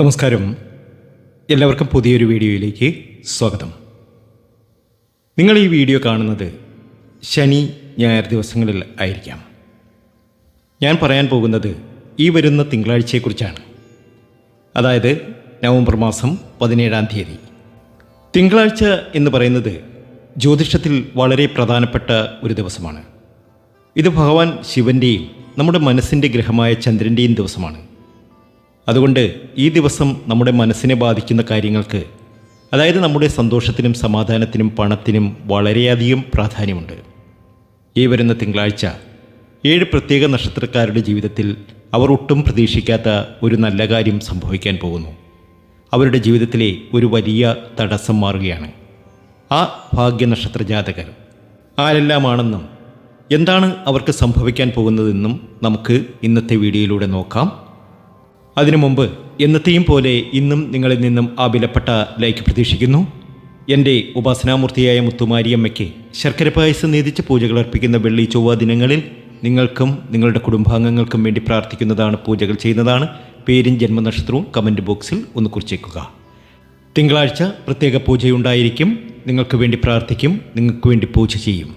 നമസ്കാരം. എല്ലാവർക്കും പുതിയൊരു വീഡിയോയിലേക്ക് സ്വാഗതം. നിങ്ങൾ ഈ വീഡിയോ കാണുന്നത് ശനി ഞായർ ദിവസങ്ങളിൽ ആയിരിക്കാം. ഞാൻ പറയാൻ പോകുന്നത് ഈ വരുന്ന തിങ്കളാഴ്ചയെക്കുറിച്ചാണ്. അതായത് നവംബർ മാസം പതിനേഴാം തീയതി. തിങ്കളാഴ്ച എന്ന് പറയുന്നത് ജ്യോതിഷത്തിൽ വളരെ പ്രധാനപ്പെട്ട ഒരു ദിവസമാണ്. ഇത് ഭഗവാൻ ശിവന്റെയും നമ്മുടെ മനസ്സിന്റെ ഗ്രഹമായ ചന്ദ്രന്റെയും ദിവസമാണ്. അതുകൊണ്ട് ഈ ദിവസം നമ്മുടെ മനസ്സിനെ ബാധിക്കുന്ന കാര്യങ്ങൾക്ക് അതായത് നമ്മുടെ സന്തോഷത്തിനും സമാധാനത്തിനും പണത്തിനും വളരെയധികം പ്രാധാന്യമുണ്ട്. ഈ വരുന്ന തിങ്കളാഴ്ച ഏഴ് പ്രത്യേക നക്ഷത്രക്കാരുടെ ജീവിതത്തിൽ അവർ ഒട്ടും പ്രതീക്ഷിക്കാത്ത ഒരു നല്ല കാര്യം സംഭവിക്കാൻ പോകുന്നു. അവരുടെ ജീവിതത്തിലെ ഒരു വലിയ തടസ്സം മാറുകയാണ്. ആ ഭാഗ്യനക്ഷത്ര ജാതകർ ആരെല്ലാമാണെന്നും എന്താണ് അവർക്ക് സംഭവിക്കാൻ പോകുന്നതെന്നും നമുക്ക് ഇന്നത്തെ വീഡിയോയിലൂടെ നോക്കാം. അതിനു മുമ്പ് എന്നത്തെയും പോലെ ഇന്നും നിങ്ങളിൽ നിന്നും ആ വിലപ്പെട്ട ലൈക്ക് പ്രതീക്ഷിക്കുന്നു. എന്റെ ഉപാസനാമൂർത്തിയായ മുത്തുമാരിയമ്മയ്ക്ക് ശർക്കര പായസം നീതിച്ച് പൂജകൾ അർപ്പിക്കുന്ന വെള്ളി ചൊവ്വ ദിനങ്ങളിൽ നിങ്ങൾക്കും നിങ്ങളുടെ കുടുംബാംഗങ്ങൾക്കും വേണ്ടി പ്രാർത്ഥിക്കുന്നതാണ് പൂജകൾ ചെയ്യുന്നതാണ്. പേരും ജന്മനക്ഷത്രവും കമന്റ് ബോക്സിൽ ഒന്ന് കുറിച്ചേക്കുക. തിങ്കളാഴ്ച പ്രത്യേക പൂജയുണ്ടായിരിക്കും. നിങ്ങൾക്ക് വേണ്ടി പ്രാർത്ഥിക്കും. നിങ്ങൾക്ക് വേണ്ടി പൂജ ചെയ്യും.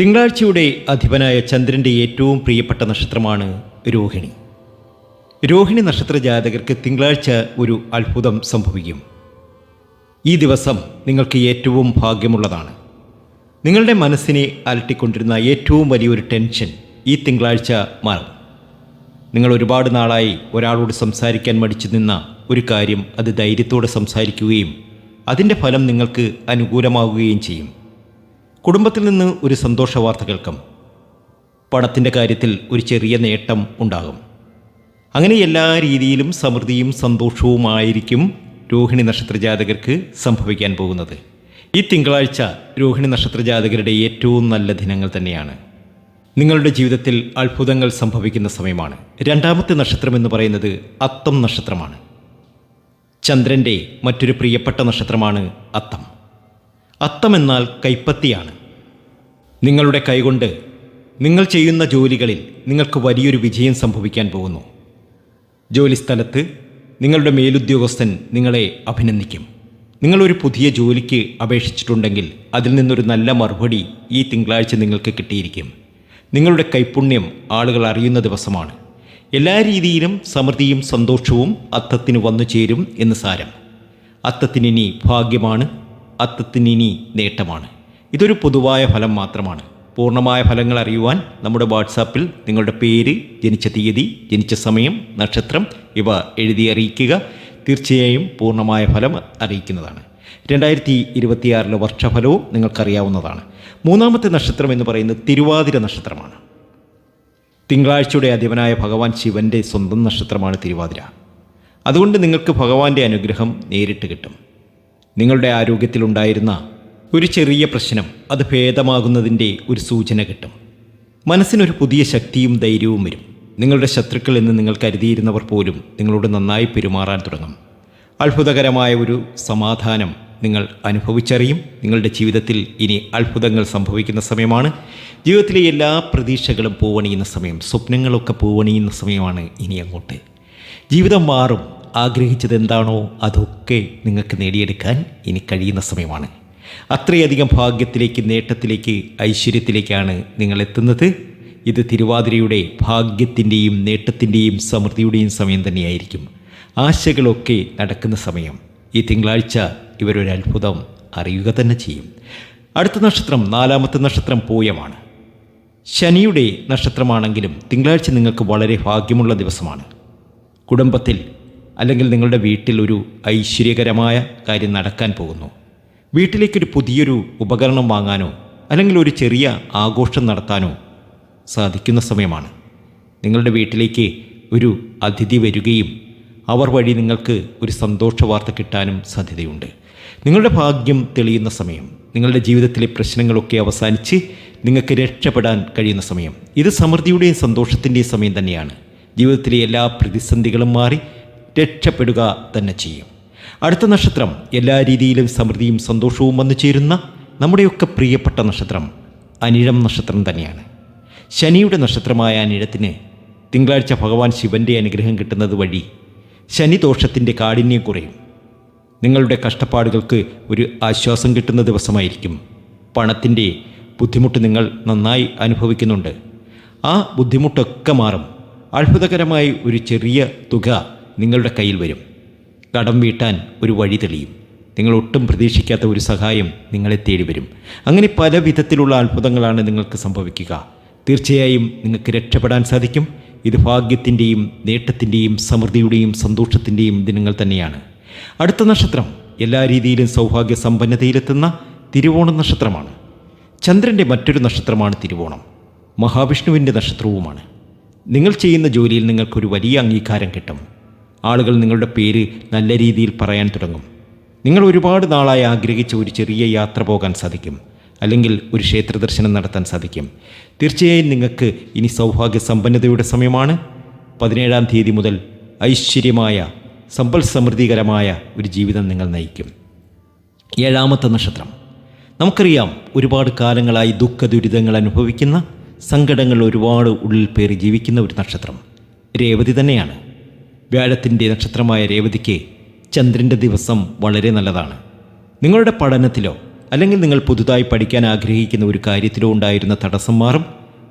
തിങ്കളാഴ്ചയുടെ അധിപനായ ചന്ദ്രന്റെ ഏറ്റവും പ്രിയപ്പെട്ട നക്ഷത്രമാണ് രോഹിണി. രോഹിണി നക്ഷത്ര ജാതകർക്ക് തിങ്കളാഴ്ച ഒരു അത്ഭുതം സംഭവിക്കും. ഈ ദിവസം നിങ്ങൾക്ക് ഏറ്റവും ഭാഗ്യമുള്ളതാണ്. നിങ്ങളുടെ മനസ്സിനെ അലട്ടിക്കൊണ്ടിരുന്ന ഏറ്റവും വലിയൊരു ടെൻഷൻ ഈ തിങ്കളാഴ്ച മാറും. നിങ്ങൾ ഒരുപാട് നാളായി ഒരാളോട് സംസാരിക്കാൻ മടിച്ചു നിന്ന ഒരു കാര്യം അത് ധൈര്യത്തോടെ സംസാരിക്കുകയും അതിന്റെ ഫലം നിങ്ങൾക്ക് അനുകൂലമാവുകയും ചെയ്യും. കുടുംബത്തിൽ നിന്ന് ഒരു സന്തോഷ വാർത്ത കേൾക്കും. പണത്തിന്റെ കാര്യത്തിൽ ഒരു ചെറിയ നേട്ടം ഉണ്ടാകും. അങ്ങനെ എല്ലാ രീതിയിലും സമൃദ്ധിയും സന്തോഷവുമായിരിക്കും രോഹിണി നക്ഷത്ര ജാതകർക്ക് സംഭവിക്കാൻ പോകുന്നത്. ഈ തിങ്കളാഴ്ച രോഹിണി നക്ഷത്ര ജാതകരുടെ ഏറ്റവും നല്ല ദിനങ്ങൾ തന്നെയാണ്. നിങ്ങളുടെ ജീവിതത്തിൽ അത്ഭുതങ്ങൾ സംഭവിക്കുന്ന സമയമാണ്. രണ്ടാമത്തെ നക്ഷത്രം എന്ന് പറയുന്നത് അത്തം നക്ഷത്രമാണ്. ചന്ദ്രന്റെ മറ്റൊരു പ്രിയപ്പെട്ട നക്ഷത്രമാണ് അത്തം. അത്തം എന്നാൽ കൈപ്പത്തിയാണ്. നിങ്ങളുടെ കൈകൊണ്ട് നിങ്ങൾ ചെയ്യുന്ന ജോലികളിൽ നിങ്ങൾക്ക് വലിയൊരു വിജയം സംഭവിക്കാൻ പോകുന്നു. ജോലിസ്ഥലത്ത് നിങ്ങളുടെ മേലുദ്യോഗസ്ഥൻ നിങ്ങളെ അഭിനന്ദിക്കും. നിങ്ങളൊരു പുതിയ ജോലിക്ക് അപേക്ഷിച്ചിട്ടുണ്ടെങ്കിൽ അതിൽ നിന്നൊരു നല്ല മറുപടി ഈ തിങ്കളാഴ്ച നിങ്ങൾക്ക് കിട്ടിയിരിക്കും. നിങ്ങളുടെ കൈപുണ്യം ആളുകൾ അറിയുന്ന ദിവസമാണ്. എല്ലാ രീതിയിലും സമൃദ്ധിയും സന്തോഷവും അത്തത്തിന് വന്നു ചേരും എന്ന് സാരം. അത്തത്തിനിനി ഭാഗ്യമാണ് അത്തത്തിനിനി നേട്ടമാണ്. ഇതൊരു പൊതുവായ ഫലം മാത്രമാണ്. പൂർണമായ ഫലങ്ങൾ അറിയുവാൻ നമ്മുടെ വാട്സാപ്പിൽ നിങ്ങളുടെ പേര് ജനിച്ച തീയതി ജനിച്ച സമയം നക്ഷത്രം ഇവ എഴുതി അറിയിക്കുക. തീർച്ചയായും പൂർണമായ ഫലം അറിയിക്കുന്നതാണ്. രണ്ടായിരത്തി ഇരുപത്തിയാറിലെ വർഷഫലവും നിങ്ങൾക്കറിയാവുന്നതാണ്. മൂന്നാമത്തെ നക്ഷത്രം എന്ന് പറയുന്നത് തിരുവാതിര നക്ഷത്രമാണ്. തിങ്കളാഴ്ചയുടെ അധിപനായ ഭഗവാൻ ശിവന്റെ സ്വന്തം നക്ഷത്രമാണ് തിരുവാതിര. അതുകൊണ്ട് നിങ്ങൾക്ക് ഭഗവാന്റെ അനുഗ്രഹം നേരിട്ട് കിട്ടും. നിങ്ങളുടെ ആരോഗ്യത്തിലുണ്ടായിരുന്ന ഒരു ചെറിയ പ്രശ്നം അത് ഭേദമാകുന്നതിന്റെ ഒരു സൂചന കിട്ടും. മനസ്സിനൊരു പുതിയ ശക്തിയും ധൈര്യവും വരും. നിങ്ങളുടെ ശത്രുക്കൾ എന്ന് നിങ്ങൾ കരുതിയിരുന്നവർ പോലും നിങ്ങളോട് നന്നായി പെരുമാറാൻ തുടങ്ങും. അത്ഭുതകരമായ ഒരു സമാധാനം നിങ്ങൾ അനുഭവിച്ചറിയും. നിങ്ങളുടെ ജീവിതത്തിൽ ഇനി അത്ഭുതങ്ങൾ സംഭവിക്കുന്ന സമയമാണ്. ജീവിതത്തിലെ എല്ലാ പ്രതീക്ഷകളും പൂവണിയുന്ന സമയം. സ്വപ്നങ്ങളൊക്കെ പൂവണിയുന്ന സമയമാണ് ഇനി അങ്ങോട്ട്. ജീവിതം മാറും. ആഗ്രഹിച്ചത് എന്താണോ അതൊക്കെ നിങ്ങൾക്ക് നേടിയെടുക്കാൻ ഇനി കഴിയുന്ന സമയമാണ്. അത്രയധികം ഭാഗ്യത്തിലേക്ക് നേട്ടത്തിലേക്ക് ഐശ്വര്യത്തിലേക്കാണ് നിങ്ങൾ എത്തുന്നത് ഇത് തിരുവാതിരയുടെ ഭാഗ്യത്തിന്റെയും നേട്ടത്തിന്റെയും സമൃദ്ധിയുടെയും സമയം തന്നെയായിരിക്കും. ആശകളൊക്കെ നടക്കുന്ന സമയം. ഈ തിങ്കളാഴ്ച ഇവരൊരു അത്ഭുതം അറിയുക തന്നെ ചെയ്യും. അടുത്ത നക്ഷത്രം നാലാമത്തെ നക്ഷത്രം പൂയമാണ്. ശനിയുടെ നക്ഷത്രമാണെങ്കിലും തിങ്കളാഴ്ച നിങ്ങൾക്ക് വളരെ ഭാഗ്യമുള്ള ദിവസമാണ്. കുടുംബത്തിൽ അല്ലെങ്കിൽ നിങ്ങളുടെ വീട്ടിൽ ഒരു ഐശ്വര്യകരമായ കാര്യം നടക്കാൻ പോകുന്നു. വീട്ടിലേക്കൊരു പുതിയൊരു ഉപകരണം വാങ്ങാനോ അല്ലെങ്കിൽ ഒരു ചെറിയ ആഘോഷം നടത്താനോ സാധിക്കുന്ന സമയമാണ്. നിങ്ങളുടെ വീട്ടിലേക്ക് ഒരു അതിഥി വരികയും അവർ വഴി നിങ്ങൾക്ക് ഒരു സന്തോഷ വാർത്ത കിട്ടാനും സാധ്യതയുണ്ട്. നിങ്ങളുടെ ഭാഗ്യം തെളിയുന്ന സമയം നിങ്ങളുടെ ജീവിതത്തിലെ പ്രശ്നങ്ങളൊക്കെ അവസാനിച്ച് നിങ്ങൾക്ക് രക്ഷപ്പെടാൻ കഴിയുന്ന സമയം ഇത് സമൃദ്ധിയുടെയും സന്തോഷത്തിന്റെയും സമയം തന്നെയാണ്. ജീവിതത്തിലെ എല്ലാ പ്രതിസന്ധികളും മാറി രക്ഷപ്പെടുക തന്നെ ചെയ്യും. അടുത്ത നക്ഷത്രം. എല്ലാ രീതിയിലും സമൃദ്ധിയും സന്തോഷവും വന്നു ചേരുന്ന നമ്മുടെയൊക്കെ പ്രിയപ്പെട്ട നക്ഷത്രം അനിഴം നക്ഷത്രം തന്നെയാണ്. ശനിയുടെ നക്ഷത്രമായ അനിഴത്തിന് തിങ്കളാഴ്ച ഭഗവാൻ ശിവന്റെ അനുഗ്രഹം കിട്ടുന്നത് വഴി ശനിദോഷത്തിന്റെ കാഠിന്യം കുറയും. നിങ്ങളുടെ കഷ്ടപ്പാടുകൾക്ക് ഒരു ആശ്വാസം കിട്ടുന്ന ദിവസമായിരിക്കും. പണത്തിന്റെ ബുദ്ധിമുട്ട് നിങ്ങൾ നന്നായി അനുഭവിക്കുന്നുണ്ട്. ആ ബുദ്ധിമുട്ടൊക്കെ മാറും. അത്ഭുതകരമായി ഒരു ചെറിയ തുക നിങ്ങളുടെ കയ്യിൽ വരും. കടം വീട്ടാൻ ഒരു വഴി തെളിയും. നിങ്ങൾ ഒട്ടും പ്രതീക്ഷിക്കാത്ത ഒരു സഹായം നിങ്ങളെ തേടി വരും. അങ്ങനെ പല വിധത്തിലുള്ള അത്ഭുതങ്ങളാണ് നിങ്ങൾക്ക് സംഭവിക്കുക. തീർച്ചയായും നിങ്ങൾക്ക് രക്ഷപ്പെടാൻ സാധിക്കും. ഇത് ഭാഗ്യത്തിന്റെയും നേട്ടത്തിന്റെയും സമൃദ്ധിയുടെയും സന്തോഷത്തിന്റെയും ദിനങ്ങൾ തന്നെയാണ്. അടുത്ത നക്ഷത്രം എല്ലാ രീതിയിലും സൗഭാഗ്യ സമ്പന്നതയിലെത്തുന്ന തിരുവോണ നക്ഷത്രമാണ്. ചന്ദ്രന്റെ മറ്റൊരു നക്ഷത്രമാണ് തിരുവോണം. മഹാവിഷ്ണുവിന്റെ നക്ഷത്രവുമാണ്. നിങ്ങൾ ചെയ്യുന്ന ജോലിയിൽ നിങ്ങൾക്കൊരു വലിയ അംഗീകാരം കിട്ടും. ആളുകൾ നിങ്ങളുടെ പേര് നല്ല രീതിയിൽ പറയാൻ തുടങ്ങും. നിങ്ങൾ ഒരുപാട് നാളായി ആഗ്രഹിച്ച ഒരു ചെറിയ യാത്ര പോകാൻ സാധിക്കും അല്ലെങ്കിൽ ഒരു ക്ഷേത്ര ദർശനം നടത്താൻ സാധിക്കും. തീർച്ചയായും നിങ്ങൾക്ക് ഇനി സൗഭാഗ്യ സമ്പന്നതയുടെ സമയമാണ്. പതിനേഴാം തീയതി മുതൽ ഐശ്വര്യമായ സമ്പൽ സമൃദ്ധികരമായ ഒരു ജീവിതം നിങ്ങൾ നയിക്കും. ഏഴാമത്തെ നക്ഷത്രം. നമുക്കറിയാം ഒരുപാട് കാലങ്ങളായി ദുഃഖ ദുരിതങ്ങൾ അനുഭവിക്കുന്ന സങ്കടങ്ങൾ ഒരുപാട് ഉള്ളിൽ പേറി ജീവിക്കുന്ന ഒരു നക്ഷത്രം. രേവതി തന്നെയാണ്. വ്യാഴത്തിന്റെ നക്ഷത്രമായ രേവതിക്ക് ചന്ദ്രന്റെ ദിവസം വളരെ നല്ലതാണ്. നിങ്ങളുടെ പഠനത്തിലോ അല്ലെങ്കിൽ നിങ്ങൾ പുതുതായി പഠിക്കാൻ ആഗ്രഹിക്കുന്ന ഒരു കാര്യത്തിലോ ഉണ്ടായിരുന്ന തടസ്സം മാറും.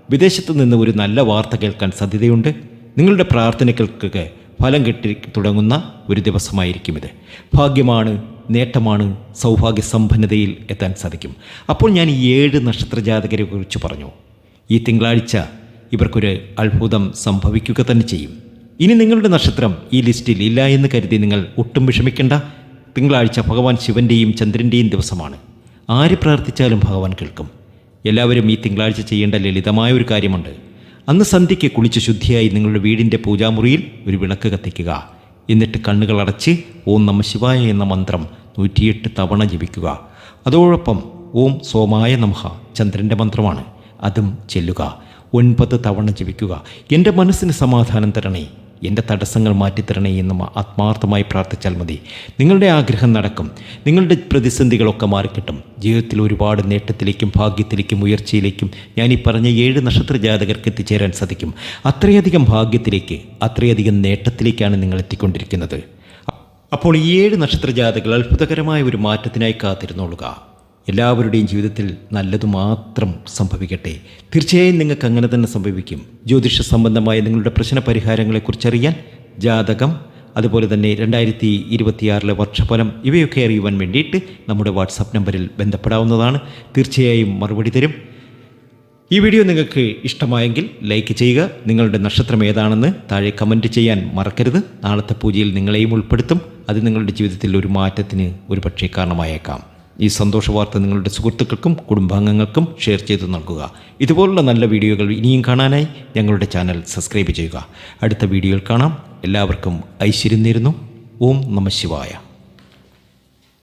വിദേശത്ത് നിന്ന് ഒരു നല്ല വാർത്ത കേൾക്കാൻ സാധ്യതയുണ്ട്. നിങ്ങളുടെ പ്രാർത്ഥനകൾക്ക് ഫലം കിട്ടി തുടങ്ങുന്ന ഒരു ദിവസമായിരിക്കും ഇത്. ഭാഗ്യമാണ് നേട്ടമാണ് സൗഭാഗ്യ സമ്പന്നതയിൽ എത്താൻ സാധിക്കും. അപ്പോൾ ഞാൻ ഈ ഏഴ് നക്ഷത്ര ജാതകരെ കുറിച്ച് പറഞ്ഞു. ഈ തിങ്കളാഴ്ച ഇവർക്കൊരു അത്ഭുതം സംഭവിക്കുക തന്നെ ചെയ്യും. ഇനി നിങ്ങളുടെ നക്ഷത്രം ഈ ലിസ്റ്റിൽ ഇല്ല എന്ന് കരുതി നിങ്ങൾ ഒട്ടും വിഷമിക്കേണ്ട. തിങ്കളാഴ്ച ഭഗവാൻ ശിവന്റെയും ചന്ദ്രന്റെയും ദിവസമാണ്. ആര് പ്രാർത്ഥിച്ചാലും ഭഗവാൻ കേൾക്കും. എല്ലാവരും ഈ തിങ്കളാഴ്ച ചെയ്യേണ്ട ലളിതമായ ഒരു കാര്യമുണ്ട്. അന്ന് സന്ധ്യയ്ക്ക് കുളിച്ച് ശുദ്ധിയായി നിങ്ങളുടെ വീടിന്റെ പൂജാമുറിയിൽ ഒരു വിളക്ക് കത്തിക്കുക. എന്നിട്ട് കണ്ണുകൾ അടച്ച് ഓം നമ ശിവായ എന്ന മന്ത്രം നൂറ്റിയെട്ട് തവണ ജപിക്കുക. അതോടൊപ്പം ഓം സോമായ നമഹ ചന്ദ്രന്റെ മന്ത്രമാണ്. അതും ചെല്ലുക. ഒൻപത് തവണ ജപിക്കുക. എന്റെ മനസ്സിന് സമാധാനം തരണേ. എന്റെ തടസ്സങ്ങൾ മാറ്റിത്തരണേ എന്ന് ആത്മാർത്ഥമായി പ്രാർത്ഥിച്ചാൽ മതി. നിങ്ങളുടെ ആഗ്രഹം നടക്കും. നിങ്ങളുടെ പ്രതിസന്ധികളൊക്കെ മാറിക്കിട്ടും. ജീവിതത്തിൽ ഒരുപാട് നേട്ടത്തിലേക്കും ഭാഗ്യത്തിലേക്കും ഉയർച്ചയിലേക്കും ഞാൻ ഈ പറഞ്ഞ ഏഴ് നക്ഷത്ര ജാതകർക്ക് എത്തിച്ചേരാൻ സാധിക്കും. അത്രയധികം ഭാഗ്യത്തിലേക്ക് അത്രയധികം നേട്ടത്തിലേക്കാണ് നിങ്ങൾ എത്തിക്കൊണ്ടിരിക്കുന്നത്. അപ്പോൾ ഈ ഏഴ് നക്ഷത്ര ജാതകൾ അത്ഭുതകരമായ ഒരു മാറ്റത്തിനായി കാത്തിരുന്നോളുക. എല്ലാവരുടെയും ജീവിതത്തിൽ നല്ലതു മാത്രം സംഭവിക്കട്ടെ. തീർച്ചയായും നിങ്ങൾക്ക് അങ്ങനെ തന്നെ സംഭവിക്കും. ജ്യോതിഷ സംബന്ധമായ നിങ്ങളുടെ പ്രശ്ന പരിഹാരങ്ങളെക്കുറിച്ചറിയാൻ ജാതകം അതുപോലെ തന്നെ രണ്ടായിരത്തി ഇരുപത്തിയാറിലെ വർഷഫലം ഇവയൊക്കെ അറിയുവാൻ വേണ്ടിയിട്ട് നമ്മുടെ വാട്സാപ്പ് നമ്പറിൽ ബന്ധപ്പെടാവുന്നതാണ്. തീർച്ചയായും മറുപടി തരും. ഈ വീഡിയോ നിങ്ങൾക്ക് ഇഷ്ടമായെങ്കിൽ ലൈക്ക് ചെയ്യുക. നിങ്ങളുടെ നക്ഷത്രം ഏതാണെന്ന് താഴെ കമന്റ് ചെയ്യാൻ മറക്കരുത്. നാളത്തെ പൂജയിൽ നിങ്ങളെയും ഉൾപ്പെടുത്തും. അത് നിങ്ങളുടെ ജീവിതത്തിൽ ഒരു മാറ്റത്തിന് ഒരുപക്ഷേ കാരണമായേക്കാം. ഈ സന്തോഷ വാർത്ത നിങ്ങളുടെ സുഹൃത്തുക്കൾക്കും കുടുംബാംഗങ്ങൾക്കും ഷെയർ ചെയ്ത് നൽകുക. ഇതുപോലുള്ള നല്ല വീഡിയോകൾ ഇനിയും കാണാനായി ഞങ്ങളുടെ ചാനൽ സബ്സ്ക്രൈബ് ചെയ്യുക. അടുത്ത വീഡിയോയിൽ കാണാം. എല്ലാവർക്കും ഐശ്വര്യം നേരുന്നു. ഓം നമ ശിവായ.